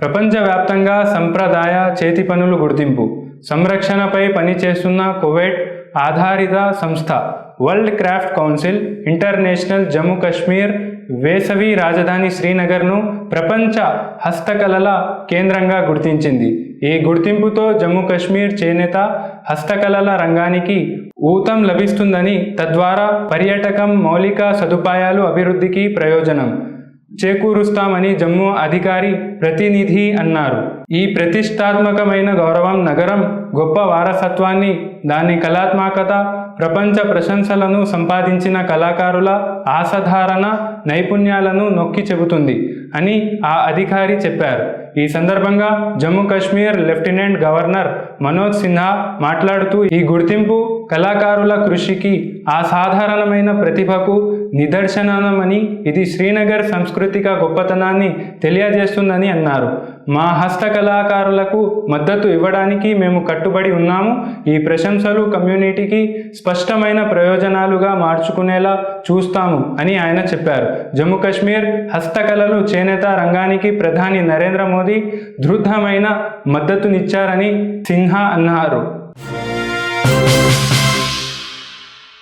ప్రపంచవ్యాప్తంగా సంప్రదాయ చేతి పనులు గుర్తింపు. సంరక్షణపై పనిచేస్తున్న కువైట్ ఆధారిత సంస్థ world craft council international Jammu Kashmir వేసవి రాజధాని శ్రీనగర్ను ప్రపంచ హస్తకళల కేంద్రంగా గుర్తించింది. ఈ గుర్తింపుతో జమ్మూ కాశ్మీర్ చేనేత హస్తకళల రంగానికి ఊతం లభిస్తుందని తద్వారా పర్యాటకం మౌలిక సదుపాయాలు అభివృద్ధికి ప్రయోజనం. చేకూరుస్తామని జమ్మూ అధికారి ప్రతినిధి అన్నారు. ఈ ప్రతిష్టాత్మకమైన గౌరవం నగరం గొప్ప వారసత్వాన్ని దాని కళాత్మకత ప్రపంచ ప్రశంసలను సంపాదించిన కళాకారుల అసాధారణ నైపుణ్యాలను నొక్కి చెబుతుంది అని ఆ అధికారి చెప్పారు. ఈ సందర్భంగా జమ్మూ కాశ్మీర్ లెఫ్టినెంట్ గవర్నర్ మనోజ్ సిన్హా మాట్లాడుతూ ఈ గుర్తింపు కళాకారుల కృషికి అసాధారణమైన ప్రతిభకు నిదర్శనమని ఇది శ్రీనగర్ సాంస్కృతిక గొప్పతనాన్ని తెలియజేస్తుందని అన్నారు. మా హస్తకళాకారులకు మద్దతు ఇవ్వడానికి మేము కట్టుబడి ఉన్నాము. ఈ ప్రశంసలు కమ్యూనిటీకి స్పష్టమైన ప్రయోజనాలుగా మార్చుకునేలా చూస్తాము అని ఆయన చెప్పారు. జమ్మూ కాశ్మీర్ హస్తకళలు చేనేత రంగానికి ప్రధాని నరేంద్ర మోదీ దృఢమైన మద్దతునిచ్చారని సిన్హా అన్నారు.